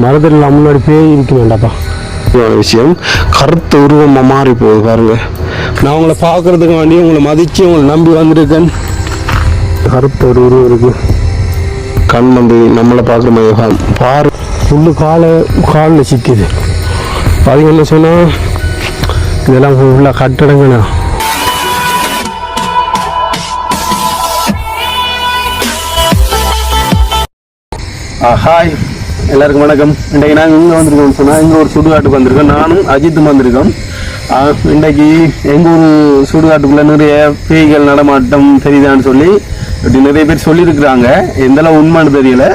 மரத்தில் முன்னாடி பேய் இருக்க வேண்டாப்பா. விஷயம்? கருத்து உருவமாக மாறி போகுது பாருங்க. நான் உங்களை பார்க்கறதுக்கு வேண்டி உங்களை மதித்து உங்களை நம்பி வந்திருக்கேன். கருத்து ஒரு உருவம் இருக்கு. கண் வந்து நம்மளை பார்க்குற மாதிரி பாரு. புல்லு காலை காலில் சிக்கிது. பார்த்தீங்கன்னு சொன்னால் இதெல்லாம் ஃபுல்லாக கட்டடங்கண்ணா. ஹாய் எல்லாருக்கும் வணக்கம். இன்றைக்கு நாங்கள் இங்கே வந்திருக்கோம்னு சொன்னால் இங்கே ஒரு சுடுகாட்டுக்கு வந்திருக்கோம். நானும் அஜித்தும் வந்திருக்கோம். இன்றைக்கு எங்கள் ஊர் சுடுகாட்டுக்குள்ளே நிறைய பேய்கள் நடமாட்டம் தெரியுதான்னு சொல்லி இப்படி நிறைய பேர் சொல்லியிருக்கிறாங்க. எந்தளவு உண்மைன்னு தெரியல.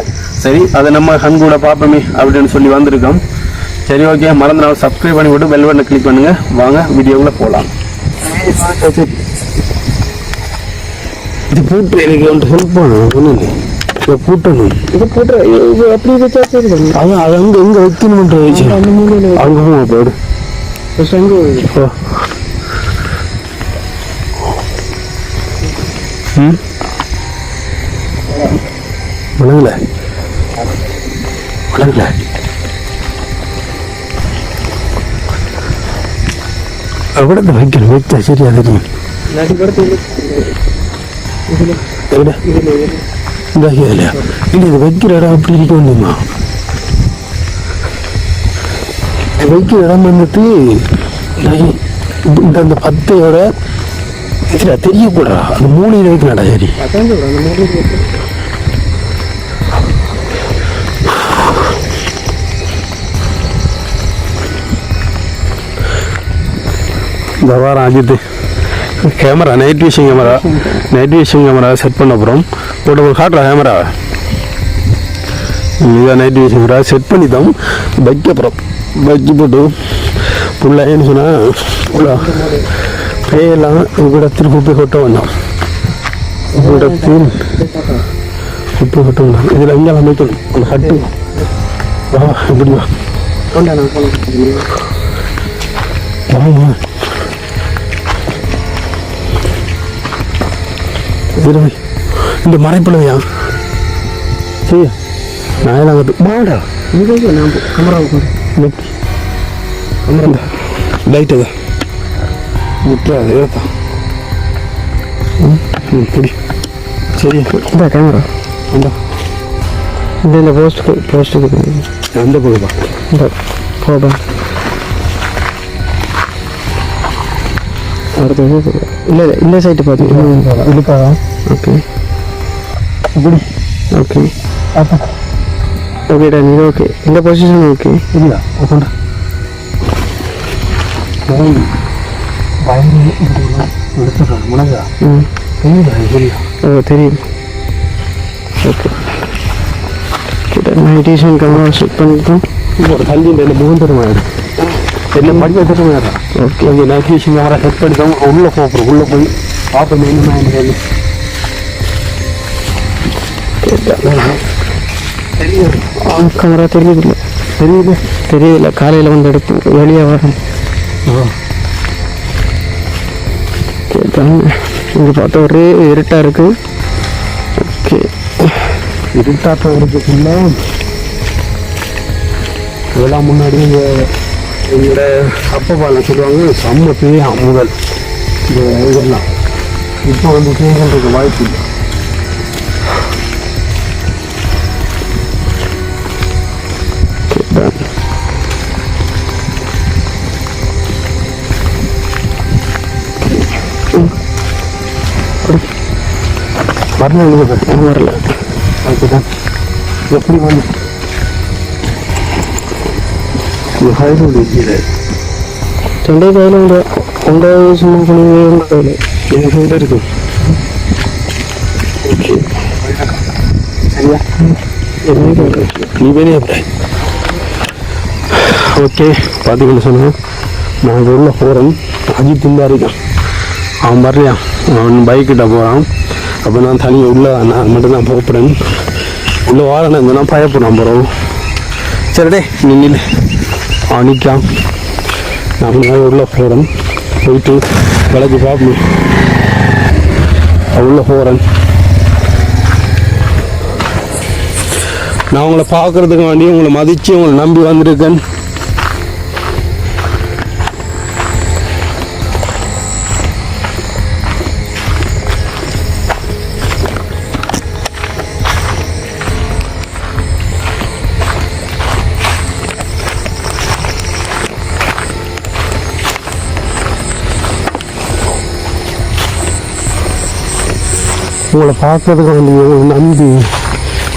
சரி அதை நம்ம கண்கூட பார்ப்போமே அப்படின்னு சொல்லி வந்திருக்கோம். சரி ஓகே மறந்துடாம சப்ஸ்கிரைப் பண்ணி விட்டு பெல் பட்டனை கிளிக் பண்ணுங்க. வாங்க வீடியோக்குள்ளே போகலாம் இது பூட்டு எனக்கு ஒன்று ஹெல்ப் பண்ணணும் ஒன்றும் இல்லை பூட்டணும் இது போட்டு இது அப்படி வச்சா சரி தானே அதான் அது அங்கே எங்கே வைக்கணும்ன்ற வச்சு அந்த மூலையில அங்கே போங்க போடு வச்சு அங்கே ஓ ம் வணங்கல வணங்கல അവിടെ வைக்கணும் வைத்தா சரியா தெரியும் இல்லாட்டி இந்த இல்லையா இல்லை இது வைக்கிற இடம் அப்படி இருக்க வேண்டுமா வைக்கிற இடம் வந்துட்டு இந்த அந்த பத்தையோட இதில் தெரியக்கூடா அந்த மூலையில் வைக்கலடா சரி இந்த வாரம் Ajith camera night vision camera night vision camera set பண்ண அப்புறம் போட்டு ஒரு காட்டுறா கேமரா இதான் நைட் விஷன் கேமரா செட் பண்ணி தான் பைக் அப்புறம் பைக்கு போட்டு புள்ளைன்னு சொன்னால் புள்ளா பேயெல்லாம் இவ்விடத்தில் குப்பை கொட்ட வேண்டாம். இவ்விடத்தில் குப்பை கொட்ட வேண்டாம். இதில் எங்கே அமைக்கணும் அந்த கட்டு வா இப்படி வா. கொண்டா இருவை இந்த மறைப்பிளவையா சரியா நான் எல்லாம் மாடா இங்கே இங்கே நான் கேமரா உட்காந்து நெக்கி அமரண்டா லைட் அதை விட்டுறாது ஏத்தா ம் பிடி. சரியா இந்த கேமரா அந்த இந்த இந்த போஸ்ட் போஸ்ட்டுக்கு அந்த பக்கமா இந்த போடா. அடுத்த இல்லை இல்லை இந்த சைட்டு பார்த்து இழுக்காதா ஓகே இப்படி. ஓகே அப்பா. ஓகே டன் இது ஓகே இந்த பொசிஷன் ஓகே இல்லையா உட்காண்டா பயந்து எடுத்துடுறேன் முனங்கா ம். தெரியுதா இல்லையா ஓ தெரியுது ஓகே மெடிடேஷன் கேமரா செட் பண்ணிட்டோம் ஒரு தள்ளி இந்த முகந்தரமாயிடு என்ன படிக்க திட்டமாயிடா ஓகே ஓகே நைட் விஷயம் செட் பண்ணிட்டோம் உள்ளே போகிறோம் உள்ளே போய் பார்ப்போம் என்ன சொல்லி கேமரா தெரியுது தெரியுது தெரியல காலையில் வந்து எடுப்போம் வெளியே வரேன் கேட்டாங்க இங்கே பார்த்தா ஒரே இருட்டாக இருக்குது ஓகே இருட்டாட்டம் இருக்குல்ல இதெல்லாம் முன்னாடி எங்களோட அப்பா பாலம் சொல்லுவாங்க செம்ம பேயா முதல் இந்த இதெல்லாம். இப்போ வந்து பேய்களுக்கு வாய்ப்பு இல்லை. வரல வரல. அதுதான் எப்படி வந்து கையில் உங்க உங்கள் சும்மா பண்ணுங்க உங்கள் கையில் எங்கள் கையில் இருக்கு ஓகே பார்த்தீங்கன்னு சொன்னால் நான் உள்ள போகிறேன் அஜித் இந்த இருக்கான் அவன் வரலையான் அவன் பைக்கிட்ட போகிறான் அப்போ நான் தனியாக உள்ள நான் மட்டும் தான் போகிறேன் உள்ள இந்த நான் பயப்படுறான் போகிறோம் சரிடே நீ நில்லு அவன் நிற்கான் உள்ளே உள்ள போகிறேன் போயிட்டு விளக்கு பார்ப்போம் உள்ளே போகிறேன் நான் உங்களை பார்க்கறதுக்கு வேண்டி உங்களை மதித்து உங்களை நம்பி வந்திருக்கேன். உங்களை பார்க்கறதுக்கு வந்து நம்பி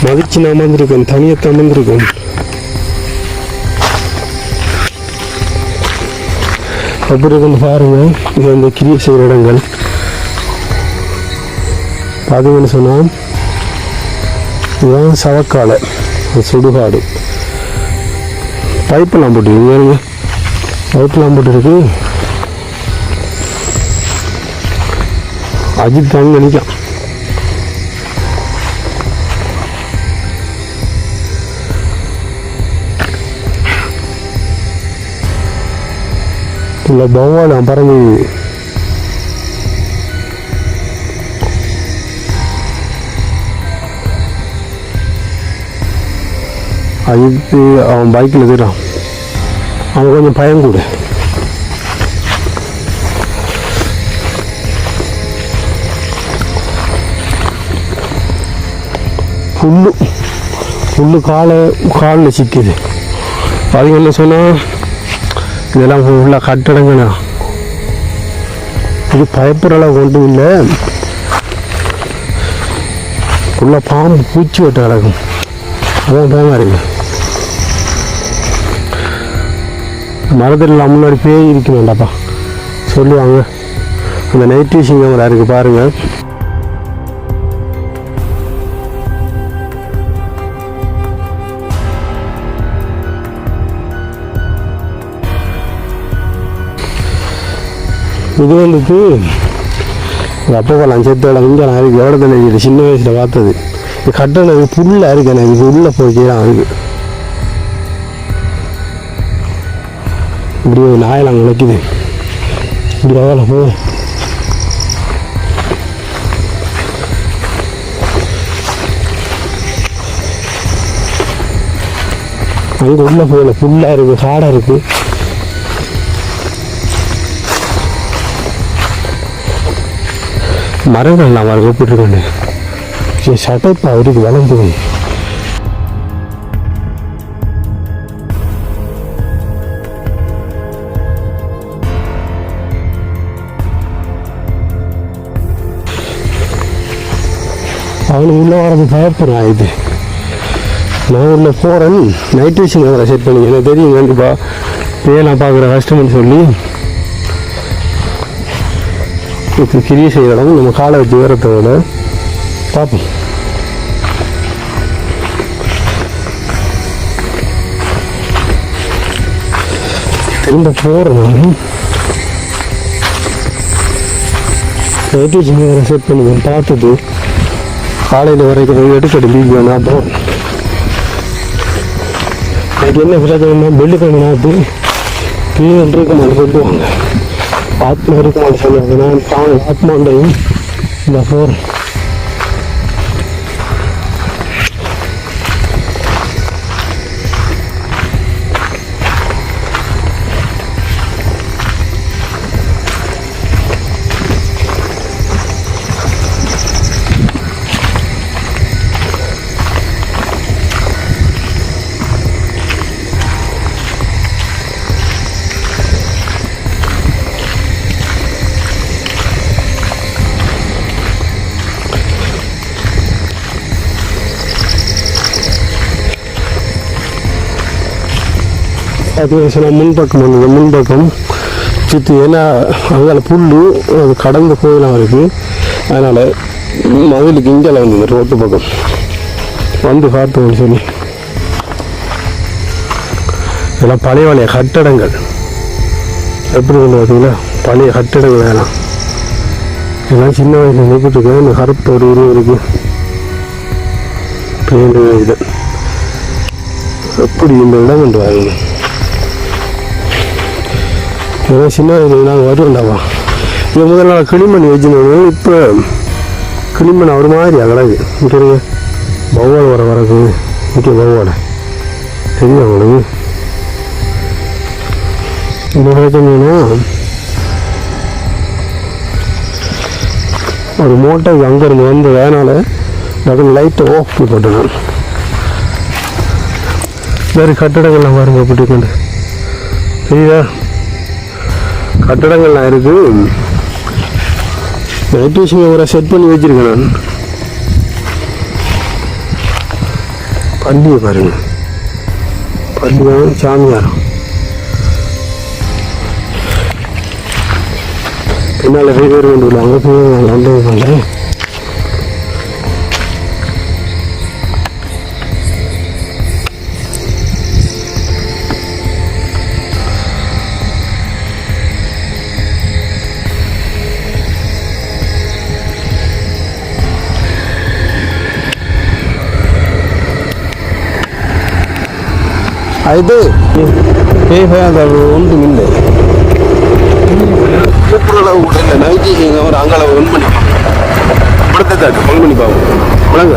மதிச்சு நான் வந்திருக்கேன் தனியாக வந்திருக்கேன் அப்படி இருந்து பாருங்கள் இது அந்த கிரிய செய்கிற இடங்கள். பார்த்தீங்கன்னு சொன்னால் இதுதான் சவக்காலை? சுடுகாடு. பைப்பெல்லாம் போட்டுருக்கு பைப்பெல்லாம் போட்டுருக்கு. அஜித் தாங்க நினைக்கான் இல்லை பவானம் பறந்து அது அவன் பைக்கில் இருக்கிறான் அவன் கொஞ்சம் பயம் கூட. புல்லு புல்லு காலை காலில் சிக்குது. என்ன சொன்னால் இதெல்லாம் ஃபுல்லாக கட்டடங்கண்ணா. இது பயப்படுற அளவுக்கு ஒன்றும் இல்லை. ஃபுல்லாக பாம்பு பூச்சி வெட்ட கிடக்கும். அதான் பயமாக இருக்கு. மரத்தில் முன்னாடி பேய் இருக்கணும்டாப்பா சொல்லுவாங்க. அந்த நைட் விஷயம் கேமரா இருக்குது பாருங்கள் இது வந்துட்டு எங்கள் அப்பா போகலாம் செத்தோட இங்கே நான் இருக்கு. எவ்வளோ தண்ணி இருக்குது? சின்ன வயசில் பார்த்தது. இது கட்டணம் இது புல்லாக இருக்கு. எனக்கு இது உள்ளே போய்க்கலாம் அதுக்கு இப்படி ஒரு நாயெல்லாம் உழைக்குது இப்படி எவ்வளோ போ. அங்கே உள்ளே போகல. புல்லாக இருக்குது காடாக இருக்குது மரங்கள் நான் அவரை கூப்பிட்டுருக்கேன் சட்டைப்பா அவருக்கு வளர்ந்து அவனுக்கு உள்ள வரது பயப்படுறான் இது. நான் உள்ள போகிறேன் நைட் விஷயம் செட் பண்ணி. எனக்கு தெரியும் கண்டிப்பாக பேலாம் பார்க்குற கஷ்டம்னு சொல்லி கிரிய செய்கிற இடம். நம்ம காலை வச்சு உயரத்தை விட பார்ப்போம் திரும்ப போகிறேன் நான். வேறு செட் பண்ணுவேன் பார்த்துட்டு காலையில் வரைக்கும் எடுக்கடி எடுக்கட்டு லீவ் வேணும் அப்புறம் அதுக்கு என்ன பிரச்சனைனா கண்ணு நாட்டு கீழே இருக்க மாதிரி சொல்லுவாங்க. ஆத்மா இருக்க சொல்லுவாங்க நான் ஆத்மாண்டையும் இந்த ஃபோர் அது சொன்னால் முன்பக்கம் வந்தது. முன்பக்கம் சுற்றி ஏன்னா அங்கே புல் அது கடந்த கோயிலாக இருக்குது அதனால் மதுளுக்கு இங்கே வந்தது ரோட்டு பக்கம். வந்து பார்த்தோம்னு சொல்லி. இதெல்லாம் பழைய பழைய கட்டடங்கள். எப்படி வந்து பார்த்தீங்கன்னா பழைய கட்டடங்கள் வேணாம் இதெல்லாம் சின்ன வயசில் நிற்கிட்டு இருக்கேன். இந்த கருப்பு ஒரு உருவம் இருக்குது இது. எப்படி இந்த இடம் கொண்டு வரணும்? ஏன்னா சின்ன வயசுல நாங்கள் வருவோம்டாவா இது முதல் நாள் கிளிமண் வச்சுருந்தோம் இப்போ கிளிமண் ஒரு மாதிரி அகடாது இங்கே பவால் வர வரக்கு ஓகே போவாட தெரியும் அவங்களுக்கு இந்த ஒரு மோட்டை அங்கேருந்து வந்து வேணால டக்குனு லைட்டை ஆஃப் போட்டு வேறு கட்டடங்கள்லாம் பாருங்க அப்படி கொண்டு சரியா கட்டடங்கள்லாம் இருக்கு. நைட் விஷயம் செட் பண்ணி வச்சிருக்கேன் நான். பள்ளியை பாருங்க. பள்ளியும் சாமியார். பின்னால் பேர் கொண்டு அங்கே போய் நான் பண்ணுறேன் అయితే ఏ భయాలు ఉంటుంది கூப்பிடுறளவு கூட இல்லை நைட்டி ஒரு அங்களவு ஒன் பண்ணி படுத்தாட்டு பங்கு பண்ணி பார்ப்போம் விளங்க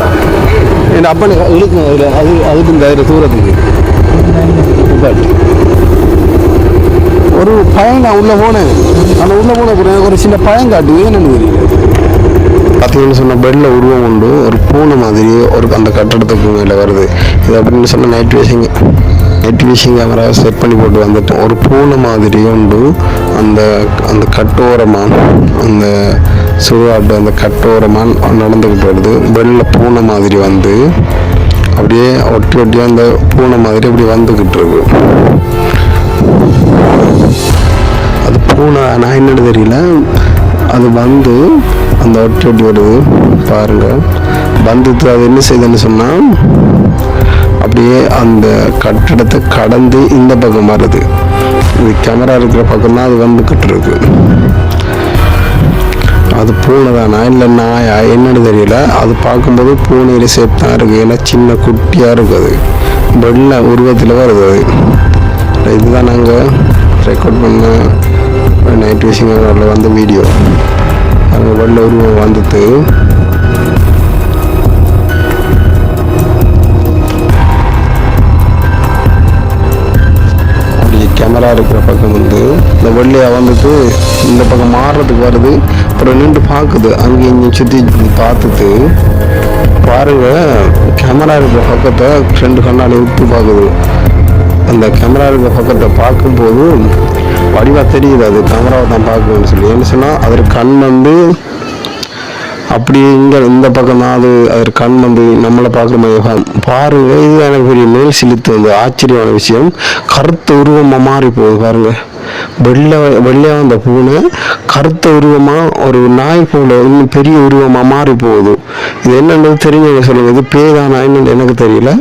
என் அப்பனை இழுக்கு அதில் அது அதுக்கு இந்த அதில் தூரத்துக்கு இதாட்டு. ஒரு பையன் நான் உள்ளே போனேன் ஆனால் உள்ளே போன பிறகு எனக்கு ஒரு சின்ன பயம் காட்டு என்னன்னு தெரியல பார்த்தீங்கன்னு சொன்ன பெட்டில் உருவம் உண்டு ஒரு பூனை மாதிரி ஒரு அந்த கட்டடத்துக்கு மேலே வருது இது அப்படின்னு சொன்ன night wishing night vision camera set பண்ணி போட்டு வந்துட்டோம். ஒரு பூனை மாதிரி உண்டு. அந்த அந்த கட்டோரமாக அந்த சுடுகாட்டு அந்த கட்டோரமாக நடந்துக்கிட்டு வருது. வெளில பூனை மாதிரி வந்து அப்படியே ஒட்டி ஒட்டியாக அந்த பூனை மாதிரி அப்படி வந்துக்கிட்டு இருக்கு. அது பூனை நான் என்னன்னு தெரியல. அது வந்து அந்த ஒட்டி ஒட்டி வருது. பாருங்கள் வந்துட்டு அது என்ன செய்யுதுன்னு சொன்னால் அப்படியே அந்த கட்டிடத்தை கடந்து இந்த பக்கம் வருது இது கேமரா இருக்கிற பக்கம் தான் அது வந்துக்கிட்டு இருக்கு. அது பூனைதானா இல்லை நாயா? என்னன்னு தெரியல. அது பார்க்கும்போது பூனையில சேப் தான் இருக்கு. ஏன்னா சின்ன குட்டியாக இருக்குது வெள்ளை உருவத்தில் வருது அது. இதுதான் நாங்கள் ரெக்கார்ட் பண்ண நைட் விஷயங்களில் வந்த வீடியோ அங்கே வெள்ளை உருவம் வந்துட்டு கேமரா இருக்கிற பக்கம் வந்து இந்த வெள்ளையாக வந்துட்டு இந்த பக்கம் மாறுறதுக்கு வருது. அப்புறம் நின்று பார்க்குது. அங்கே இங்கே சுற்றி பார்த்துட்டு பாருங்க கேமரா இருக்கிற பக்கத்தை ரெண்டு கண்ணாடி விட்டு பார்க்குது. அந்த கேமரா இருக்கிற பக்கத்தை பார்க்கும்போது வடிவாக தெரியுது. அது கேமராவை தான் பார்க்கணும்னு சொல்லி. என்ன சொன்னால் அதற்கு கண் வந்து அப்படி இங்கே இந்த பக்கம் தான் அது அது கண் வந்து நம்மளை பார்க்குற மாதிரி பாருங்க இது எனக்கு பெரிய மேல் சிலித்து வந்து ஆச்சரியமான விஷயம். கருத்த உருவமாக மாறி போகுது பாருங்க. வெள்ளை வெள்ளையாக வந்த பூனை கருத்த உருவமாக ஒரு நாய் போல இன்னும் பெரிய உருவமாக மாறி போகுது. இது என்னன்றது தெரிஞ்சவங்க சொல்லுங்க. இது பேதானா என்னன்னு எனக்கு தெரியல.